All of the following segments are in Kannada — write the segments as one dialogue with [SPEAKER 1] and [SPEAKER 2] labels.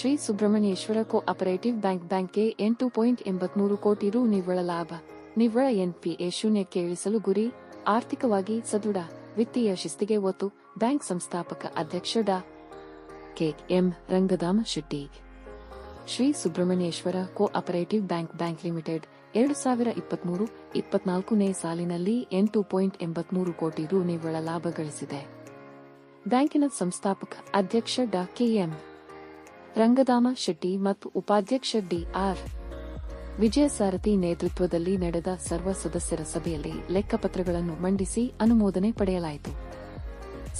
[SPEAKER 1] Shri Subrahmanyeshwara cooperative bank ಬ್ಯಾಂಕ್ಗೆ ಎಂಟು ಪಾಯಿಂಟ್ ಎಂಬತ್ಮೂರು ಕೋಟಿ ರು ನಿವ್ವಳ ಲಾಭ. ನಿವ್ವಳ ಎನ್ಪಿಎ ಶೂನ್ಯಕ್ಕೆ ಇಳಿಸಲು ಗುರಿ. ಆರ್ಥಿಕವಾಗಿ ಸದೃಢ. ವಿತ್ತೀಯ ಶಿಸ್ತಿಗೆ ಒತ್ತು. ಬ್ಯಾಂಕ್ ಸಂಸ್ಥಾಪಕ ಅಧ್ಯಕ್ಷ ಡಾ. K M Rangadhama Shetty. Shri Subrahmanyeshwara cooperative bank bank limited ಎರಡು ಸಾವಿರ ಇಪ್ಪತ್ಮೂರು ಇಪ್ಪತ್ನಾಲ್ಕನೇ ಸಾಲಿನಲ್ಲಿ ಎಂಟು ಪಾಯಿಂಟ್ ಎಂಬತ್ಮೂರು ಕೋಟಿ ರು ನಿವ್ವಳ ಲಾಭ ಗಳಿಸಿದೆ. ಬ್ಯಾಂಕಿನ ಸಂಸ್ಥಾಪಕ ಅಧ್ಯಕ್ಷ ಡಾ. ಕೆಎಂ ರಂಗದಾಮ ಶೆಟ್ಟಿ ಮತ್ತು ಉಪಾಧ್ಯಕ್ಷ ಡಿಆರ್ ವಿಜಯಸಾರಥಿ ನೇತೃತ್ವದಲ್ಲಿ ನಡೆದ ಸರ್ವ ಸದಸ್ಯರ ಸಭೆಯಲ್ಲಿ ಲೆಕ್ಕಪತ್ರಗಳನ್ನು ಮಂಡಿಸಿ ಅನುಮೋದನೆ ಪಡೆಯಲಾಯಿತು.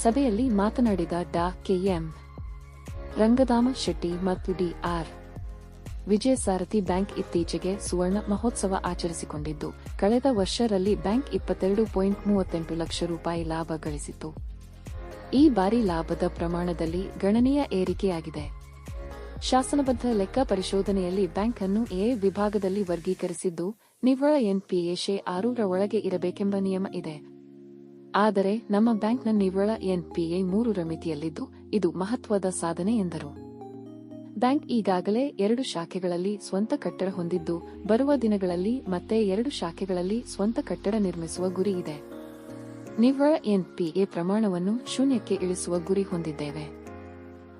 [SPEAKER 1] ಸಭೆಯಲ್ಲಿ ಮಾತನಾಡಿದ ಡಾ ಕೆಎಂ ರಂಗದಾಮ ಶೆಟ್ಟಿ ಮತ್ತು ಡಿಆರ್ ವಿಜಯಸಾರಥಿ ಬ್ಯಾಂಕ್ ಇತ್ತೀಚೆಗೆ ಸುವರ್ಣ ಮಹೋತ್ಸವ ಆಚರಿಸಿಕೊಂಡಿದ್ದು, ಕಳೆದ ವರ್ಷರಲ್ಲಿ ಬ್ಯಾಂಕ್ ಇಪ್ಪತ್ತೆರಡು ಪಾಯಿಂಟ್ ಮೂವತ್ತೆಂಟು ಲಕ್ಷ ರೂಪಾಯಿ ಲಾಭ ಗಳಿಸಿತ್ತು. ಈ ಬಾರಿ ಲಾಭದ ಪ್ರಮಾಣದಲ್ಲಿ ಗಣನೀಯ ಏರಿಕೆಯಾಗಿದೆ. ಶಾಸನಬದ್ಧ ಲೆಕ್ಕ ಪರಿಶೋಧನೆಯಲ್ಲಿ ಬ್ಯಾಂಕ್ ಅನ್ನು ಎ ವಿಭಾಗದಲ್ಲಿ ವರ್ಗೀಕರಿಸಿದ್ದು, ನಿವ್ವಳ ಎನ್ಪಿಎ ಶೇ ಆರೂರ ಒಳಗೆ ಇರಬೇಕೆಂಬ ನಿಯಮ ಇದೆ. ಆದರೆ, ನಮ್ಮ ಬ್ಯಾಂಕ್ನ ನಿವ್ವಳ ಎನ್ಪಿಎ ಮೂರರ ಮಿತಿಯಲ್ಲಿದ್ದು, ಇದು ಮಹತ್ವದ ಸಾಧನೆ ಎಂದರು. ಬ್ಯಾಂಕ್ ಈಗಾಗಲೇ ಎರಡು ಶಾಖೆಗಳಲ್ಲಿ ಸ್ವಂತ ಕಟ್ಟಡ ಹೊಂದಿದ್ದು, ಬರುವ ದಿನಗಳಲ್ಲಿ ಮತ್ತೆ ಎರಡು ಶಾಖೆಗಳಲ್ಲಿ ಸ್ವಂತ ಕಟ್ಟಡ ನಿರ್ಮಿಸುವ ಗುರಿ ಇದೆ. ನಿವ್ವಳ ಎನ್ಪಿಎ ಪ್ರಮಾಣವನ್ನು ಶೂನ್ಯಕ್ಕೆ ಇಳಿಸುವ ಗುರಿ ಹೊಂದಿದ್ದೇವೆ.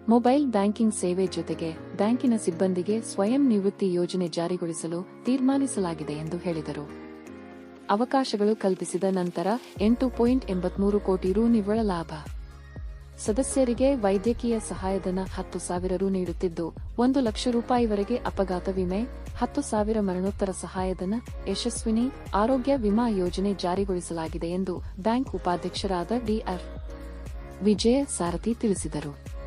[SPEAKER 1] ಮೊಬೈಲ್ ಬ್ಯಾಂಕಿಂಗ್ ಸೇವೆ ಜೊತೆಗೆ ಬ್ಯಾಂಕಿನ ಸಿಬ್ಬಂದಿಗೆ ಸ್ವಯಂ ನಿವೃತ್ತಿ ಯೋಜನೆ ಜಾರಿಗೊಳಿಸಲು ತೀರ್ಮಾನಿಸಲಾಗಿದೆ ಎಂದು ಹೇಳಿದರು. ಅವಕಾಶಗಳು ಕಲ್ಪಿಸಿದ ನಂತರ ಎಂಟು ಪಾಯಿಂಟ್ ಎಂಬತ್ಮೂರು ಕೋಟಿ ರು ನಿವ್ವಳ ಲಾಭ. ಸದಸ್ಯರಿಗೆ ವೈದ್ಯಕೀಯ ಸಹಾಯಧನ ಹತ್ತು ಸಾವಿರ ರು ನೀಡುತ್ತಿದ್ದು, ಒಂದು ಲಕ್ಷ ರೂಪಾಯಿವರೆಗೆ ಅಪಘಾತ ವಿಮೆ, ಹತ್ತು ಸಾವಿರ ಮರಣೋತ್ತರ ಸಹಾಯಧನ, ಯಶಸ್ವಿನಿ ಆರೋಗ್ಯ ವಿಮಾ ಯೋಜನೆ ಜಾರಿಗೊಳಿಸಲಾಗಿದೆ ಎಂದು ಬ್ಯಾಂಕ್ ಉಪಾಧ್ಯಕ್ಷರಾದ ಡಿಆರ್ ವಿಜಯ ಸಾರಥಿ ತಿಳಿಸಿದರು.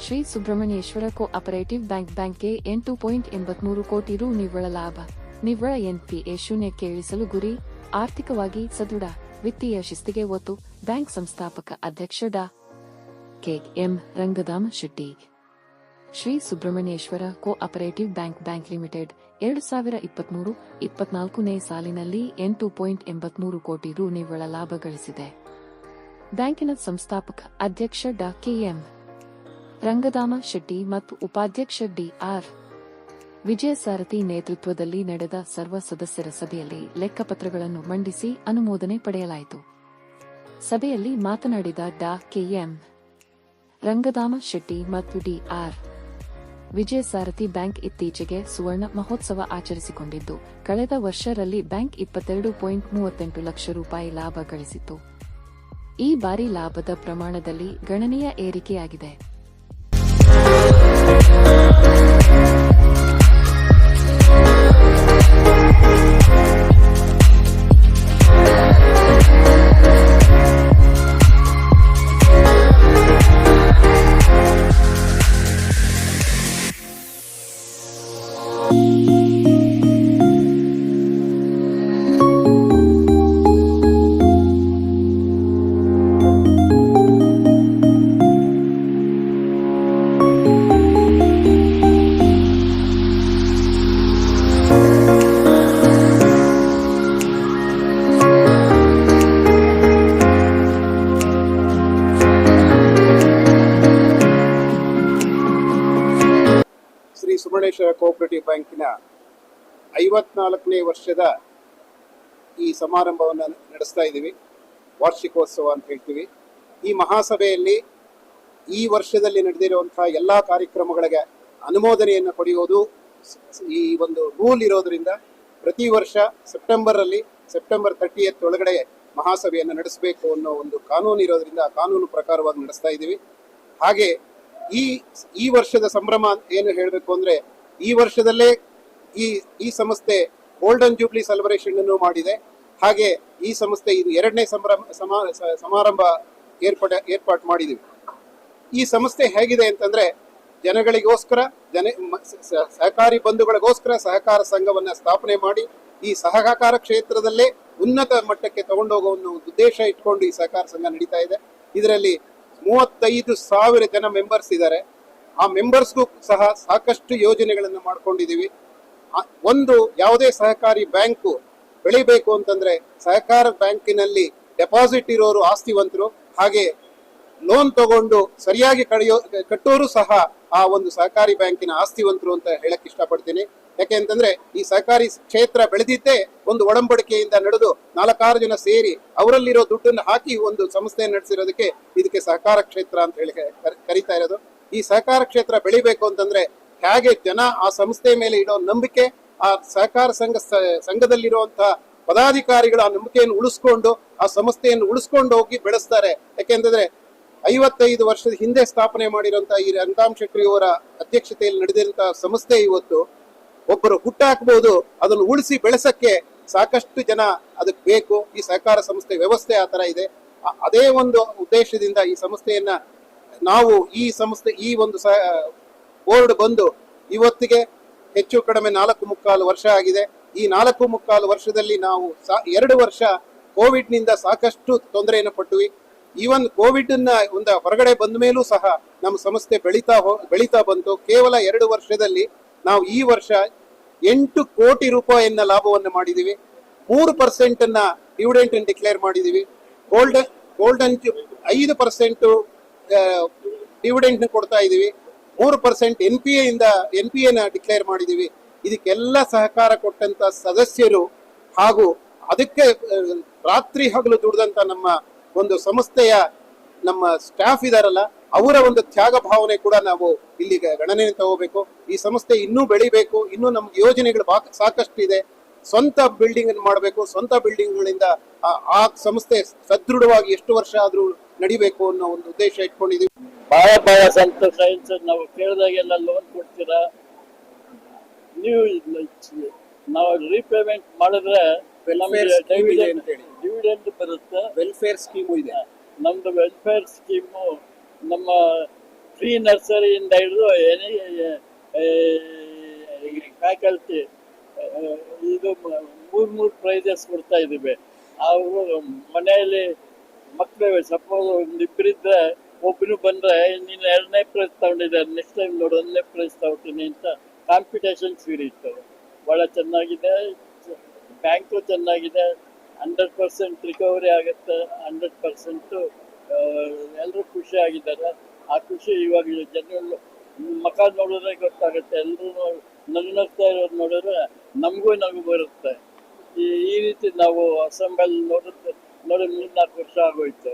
[SPEAKER 1] Shri Subrahmanyeshwara cooperative bank ಬ್ಯಾಂಕ್ಗೆ ಎಂಟು ಪಾಯಿಂಟ್ ಎಂಬತ್ಮೂರು ಕೋಟಿ ರು ನಿವ್ವಳ ಲಾಭ. ನಿವ್ವಳ ಎನ್ಪಿಎ ಶೂನ್ಯಕ್ಕೆ ಇಳಿಸಲು ಗುರಿ. ಆರ್ಥಿಕವಾಗಿ ಸದೃಢ. ವಿತ್ತೀಯ ಶಿಸ್ತಿಗೆ ಒತ್ತು. ಬ್ಯಾಂಕ್ ಸಂಸ್ಥಾಪಕ ಅಧ್ಯಕ್ಷ ಡಾ. K. M. Rangadhama Shetty. Shri Subrahmanyeshwara cooperative bank bank limited ಎರಡು ಸಾವಿರ ಇಪ್ಪತ್ಮೂರು ಇಪ್ಪತ್ನಾಲ್ಕನೇ ಸಾಲಿನಲ್ಲಿ ಎಂಟು ಪಾಯಿಂಟ್ ಎಂಬತ್ಮೂರು ಕೋಟಿ ರು ನಿವ್ವಳ ಲಾಭ ಗಳಿಸಿದೆ. ಬ್ಯಾಂಕಿನ ಸಂಸ್ಥಾಪಕ ಅಧ್ಯಕ್ಷ ಡಾ. ಕೆಎಂ ರಂಗದಾಮ ಶೆಟ್ಟಿ ಮತ್ತು ಉಪಾಧ್ಯಕ್ಷ ಡಿಆರ್ ವಿಜಯಸಾರಥಿ ನೇತೃತ್ವದಲ್ಲಿ ನಡೆದ ಸರ್ವ ಸದಸ್ಯರ ಸಭೆಯಲ್ಲಿ ಲೆಕ್ಕಪತ್ರಗಳನ್ನು ಮಂಡಿಸಿ ಅನುಮೋದನೆ ಪಡೆಯಲಾಯಿತು. ಸಭೆಯಲ್ಲಿ ಮಾತನಾಡಿದ ಡಾ ಕೆಎಂ ರಂಗದಾಮ ಶೆಟ್ಟಿ ಮತ್ತು ಡಿಆರ್ ವಿಜಯಸಾರಥಿ ಬ್ಯಾಂಕ್ ಇತ್ತೀಚೆಗೆ ಸುವರ್ಣ ಮಹೋತ್ಸವ ಆಚರಿಸಿಕೊಂಡಿದ್ದು, ಕಳೆದ ವರ್ಷರಲ್ಲಿ ಬ್ಯಾಂಕ್ ಇಪ್ಪತ್ತೆರಡು ಪಾಯಿಂಟ್ ಮೂವತ್ತೆಂಟು ಲಕ್ಷ ರೂಪಾಯಿ ಲಾಭ ಗಳಿಸಿತ್ತು. ಈ ಬಾರಿ ಲಾಭದ ಪ್ರಮಾಣದಲ್ಲಿ ಗಣನೀಯ ಏರಿಕೆಯಾಗಿದೆ. Thank you.
[SPEAKER 2] Shri Subrahmanyeshwara cooperative ಬ್ಯಾಂಕಿನ ಐವತ್ನಾಲ್ಕನೇ ವರ್ಷದ ಈ ಸಮಾರಂಭವನ್ನು ನಡೆಸ್ತಾ ಇದ್ದೀವಿ ವಾರ್ಷಿಕೋತ್ಸವ ಅಂತ ಹೇಳ್ತೀವಿ. ಈ ಮಹಾಸಭೆಯಲ್ಲಿ ಈ ವರ್ಷದಲ್ಲಿ ನಡೆದಿರುವಂತಹ ಎಲ್ಲ ಕಾರ್ಯಕ್ರಮಗಳಿಗೆ ಅನುಮೋದನೆಯನ್ನು ಪಡೆಯುವುದು ಈ ಒಂದು ರೂಲ್ ಇರೋದ್ರಿಂದ ಪ್ರತಿ ವರ್ಷ ಸೆಪ್ಟೆಂಬರಲ್ಲಿ ಸೆಪ್ಟೆಂಬರ್ ತರ್ಟಿಯತ್ ಒಳಗಡೆ ಮಹಾಸಭೆಯನ್ನು ನಡೆಸಬೇಕು ಅನ್ನೋ ಒಂದು ಕಾನೂನು ಇರೋದ್ರಿಂದ ಕಾನೂನು ಪ್ರಕಾರವಾಗಿ ನಡೆಸ್ತಾ ಇದ್ದೀವಿ ಹಾಗೆ ಈ ಈ ವರ್ಷದ ಸಂಭ್ರಮ ಏನು ಹೇಳಬೇಕು ಅಂದ್ರೆ, ಈ ವರ್ಷದಲ್ಲೇ ಈ ಈ ಸಂಸ್ಥೆ ಗೋಲ್ಡನ್ ಜೂಬ್ಲಿ ಸೆಲೆಬ್ರೇಷನ್ ಅನ್ನು ಮಾಡಿದೆ. ಹಾಗೆ ಈ ಸಂಸ್ಥೆ ಇದು ಎರಡನೇ ಸಂಭ್ರಮ ಸಮಾರಂಭ ಏರ್ಪಡ, ಏರ್ಪಾಟ್ ಮಾಡಿದೆ ಈ ಸಂಸ್ಥೆ ಹೇಗಿದೆ ಅಂತಂದ್ರೆ, ಜನಗಳಿಗೋಸ್ಕರ, ಜನ ಸಹಕಾರಿ ಬಂಧುಗಳಿಗೋಸ್ಕರ ಸಹಕಾರ ಸಂಘವನ್ನ ಸ್ಥಾಪನೆ ಮಾಡಿ, ಈ ಸಹಕಾರ ಕ್ಷೇತ್ರದಲ್ಲೇ ಉನ್ನತ ಮಟ್ಟಕ್ಕೆ ತಗೊಂಡೋಗೋ ಒಂದು ಉದ್ದೇಶ ಇಟ್ಕೊಂಡು ಈ ಸಹಕಾರ ಸಂಘ ನಡೀತಾ ಇದೆ. ಇದರಲ್ಲಿ ಮೂವತ್ತೈದು ಸಾವಿರ ಜನ ಮೆಂಬರ್ಸ್ ಇದ್ದಾರೆ. ಆ ಮೆಂಬರ್ಸ್ಗೂ ಸಹ ಸಾಕಷ್ಟು ಯೋಜನೆಗಳನ್ನು ಮಾಡ್ಕೊಂಡಿದೀವಿ ಒಂದು ಯಾವುದೇ ಸಹಕಾರಿ ಬ್ಯಾಂಕು ಬೆಳಿಬೇಕು ಅಂತಂದ್ರೆ ಸಹಕಾರ ಬ್ಯಾಂಕಿನಲ್ಲಿ ಡೆಪಾಸಿಟ್ ಇರೋರು ಆಸ್ತಿವಂತರು, ಹಾಗೆ ಲೋನ್ ತಗೊಂಡು ಸರಿಯಾಗಿ ಕಳೆಯೋ ಕಟ್ಟೋರು ಸಹ ಆ ಒಂದು ಸಹಕಾರಿ ಬ್ಯಾಂಕಿನ ಆಸ್ತಿವಂತರು ಅಂತ ಹೇಳಕ್ ಇಷ್ಟಪಡ್ತೀನಿ. ಯಾಕೆ ಅಂತಂದ್ರೆ ಈ ಸಹಕಾರಿ ಕ್ಷೇತ್ರ ಬೆಳೆದಿದ್ದೇ ಒಂದು ಒಡಂಬಡಿಕೆಯಿಂದ ನಡೆದು ನಾಲ್ಕಾರು ಜನ ಸೇರಿ ಅವರಲ್ಲಿರೋ ದುಡ್ಡನ್ನು ಹಾಕಿ ಒಂದು ಸಂಸ್ಥೆಯನ್ನು ನಡೆಸಿರೋದಕ್ಕೆ ಇದಕ್ಕೆ ಸಹಕಾರ ಕ್ಷೇತ್ರ ಅಂತ ಹೇಳಿ ಕರಿತಾ ಇರೋದು. ಈ ಸಹಕಾರ ಕ್ಷೇತ್ರ ಬೆಳಿಬೇಕು ಅಂತಂದ್ರೆ ಹೇಗೆ ಜನ ಆ ಸಂಸ್ಥೆ ಮೇಲೆ ಇಡೋ ನಂಬಿಕೆ, ಆ ಸಹಕಾರ ಸಂಘ ಸಂಘದಲ್ಲಿರುವಂತಹ ಪದಾಧಿಕಾರಿಗಳು ಆ ನಂಬಿಕೆಯನ್ನು ಉಳಿಸ್ಕೊಂಡು ಆ ಸಂಸ್ಥೆಯನ್ನು ಉಳಿಸ್ಕೊಂಡು ಹೋಗಿ ಬೆಳೆಸ್ತಾರೆ. ಯಾಕೆಂತಂದ್ರೆ ಐವತ್ತೈದು ವರ್ಷದ ಹಿಂದೆ ಸ್ಥಾಪನೆ ಮಾಡಿರುವಂತಹ ಈ ಶೆಟ್ಟಿ ಅವರ ಅಧ್ಯಕ್ಷತೆಯಲ್ಲಿ ನಡೆದಿರುವಂತಹ ಸಂಸ್ಥೆ ಇವತ್ತು ಒಬ್ಬರು ಹುಟ್ಟಾಕಬಹುದು ಅದನ್ನು ಉಳಿಸಿ ಬೆಳೆಸಕ್ಕೆ ಸಾಕಷ್ಟು ಜನ ಅದಕ್ಕೆ ಬೇಕು. ಈ ಸಹಕಾರ ಸಂಸ್ಥೆ ವ್ಯವಸ್ಥೆ ಆ ತರ ಇದೆ. ಅದೇ ಒಂದು ಉದ್ದೇಶದಿಂದ ಈ ಸಂಸ್ಥೆಯನ್ನ ನಾವು ಈ ಸಂಸ್ಥೆ, ಈ ಒಂದು ಬೋರ್ಡ್ ಬಂದು ಇವತ್ತಿಗೆ ಹೆಚ್ಚು ಕಡಿಮೆ ನಾಲ್ಕು ಮುಕ್ಕಾಲು ವರ್ಷ ಆಗಿದೆ. ಈ ನಾಲ್ಕು ಮುಕ್ಕಾಲು ವರ್ಷದಲ್ಲಿ ನಾವು ಎರಡು ವರ್ಷ ಕೋವಿಡ್ನಿಂದ ಸಾಕಷ್ಟು ತೊಂದರೆಯನ್ನು ಪಟ್ಟುವಿ. ಈವನ್ ಕೋವಿಡ್ ಒಂದು ಹೊರಗಡೆ ಬಂದ ಮೇಲೂ ಸಹ ನಮ್ಮ ಸಂಸ್ಥೆ ಬೆಳೀತಾ ಬೆಳೀತಾ ಬಂತು. ಕೇವಲ ಎರಡು ವರ್ಷದಲ್ಲಿ ನಾವು ಈ ವರ್ಷ ಎಂಟು ಕೋಟಿ ರೂಪಾಯಿಯನ್ನ ಲಾಭವನ್ನು ಮಾಡಿದೀವಿ. ಮೂರು ಪರ್ಸೆಂಟ್ ಅನ್ನ ಡಿವಿಡೆಂಟ್ ಡಿಕ್ಲೇರ್ ಮಾಡಿದೀವಿ. ಗೋಲ್ಡನ್ ಗೋಲ್ಡನ್ ಐದು ಪರ್ಸೆಂಟ್ ಡಿವಿಡೆಂಟ್ ಕೊಡ್ತಾ ಇದೀವಿ. ಮೂರು ಪರ್ಸೆಂಟ್ ಎನ್ ಪಿ ಎ ಇಂದ ಎನ್ ಪಿ ಎನ ಡಿಕ್ಲೇರ್ ಮಾಡಿದೀವಿ. ಇದಕ್ಕೆಲ್ಲ ಸಹಕಾರ ಕೊಟ್ಟಂತ ಸದಸ್ಯರು ಹಾಗೂ ಅದಕ್ಕೆ ರಾತ್ರಿ ಹಗಲು ದುಡಿದಂತ ನಮ್ಮ ಒಂದು ಸಂಸ್ಥೆಯ ನಮ್ಮ ಸ್ಟಾಫ್ ಇದಾರಲ್ಲ, ಅವರ ಒಂದು ತ್ಯಾಗ ಭಾವನೆ ಕೂಡ ನಾವು ಇಲ್ಲಿ ಗಣನೆ ತಗೋಬೇಕು. ಈ ಸಂಸ್ಥೆ ಇನ್ನೂ ಬೆಳಿಬೇಕು ಇನ್ನೂ ನಮ್ಗೆ ಯೋಜನೆಗಳು ಸಾಕಷ್ಟು ಇದೆ ಸ್ವಂತ ಬಿಲ್ಡಿಂಗ್ ಅನ್ನು ಮಾಡಬೇಕು ಸ್ವಂತ ಬಿಲ್ಡಿಂಗ್ ಗಳಿಂದ ಆ- ಸಂಸ್ಥೆ ಸದೃಢವಾಗಿ ಎಷ್ಟು ವರ್ಷ ಆದ್ರೂ ನಡಿಬೇಕು ಅನ್ನೋ ಒಂದು ಉದ್ದೇಶ ಇಟ್ಕೊಂಡಿದೀವಿ.
[SPEAKER 3] ಬಹಳ ಬಹಳ ಸಂತೋಷ ನಾವು ಕೇಳಿದಾಗೆಲ್ಲ ಲೋನ್ ಕೊಡ್ತೀರಾ? ನೀವು ನಾವು ರೀಪೇಮೆಂಟ್ ಮಾಡಿದ್ರೆ ಡಿವಿಡೆಂಟ್ ಬರುತ್ತೆ.
[SPEAKER 2] ವೆಲ್ಫೇರ್ ಸ್ಕೀಮು ಇದೆ.
[SPEAKER 3] ನಮ್ದು ವೆಲ್ಫೇರ್ ಸ್ಕೀಮು ನಮ್ಮ ಫ್ರೀ ನರ್ಸರಿಯಿಂದ ಹಿಡಿದು ಎನಿ ಫ್ಯಾಕಲ್ಟಿ ಇದು ಮೂರು, ಮೂರ್ ಪ್ರೈಸಸ್ ಕೊಡ್ತಾ ಇದ್ದೀವಿ. ಅವರು ಮನೆಯಲ್ಲಿ ಮಕ್ಕಳು ಸಪೋಸ್ ಒಂದಿಬ್ಬರಿದ್ರೆ ಒಬ್ಬನು ಬಂದ್ರೆ ನೀನು ಎರಡನೇ ಪ್ರೈಸ್ ತಗೊಂಡಿದ್ದಾರೆ ನೆಕ್ಸ್ಟ್ ಟೈಮ್ ನೋಡು, ಒಂದನೇ ಪ್ರೈಸ್ ತಗೊತೀನಿ ಅಂತ ಕಾಂಪಿಟೇಷನ್ ಇತ್ತು. ಭಾಳ ಚೆನ್ನಾಗಿದೆ ಬ್ಯಾಂಕು ಚೆನ್ನಾಗಿದೆ ಹಂಡ್ರೆಡ್ ಪರ್ಸೆಂಟ್ ರಿಕವರಿ ಆಗುತ್ತೆ ಹಂಡ್ರೆಡ್ ಪರ್ಸೆಂಟು ಎಲ್ಲರೂ ಖುಷಿಯಾಗಿದ್ದಾರೆ ಆ ಖುಷಿ ಇವಾಗ ಜನಗಳು ಮಕ ನೋಡಿದ್ರೆ ಗೊತ್ತಾಗುತ್ತೆ. ಎಲ್ಲರೂ ನಗ್ನಗ್ತಾ ಇರೋದು ನೋಡಿದ್ರೆ ನಮಗೂ ನಗು ಬರುತ್ತೆ. ಈ ಈ ರೀತಿ ನಾವು ಅಸೆಂಬಲ್ ನೋಡುತ್ತೆ ನೋಡಿ ಮೂರ್ನಾಲ್ಕು ವರ್ಷ ಆಗೋಯ್ತು.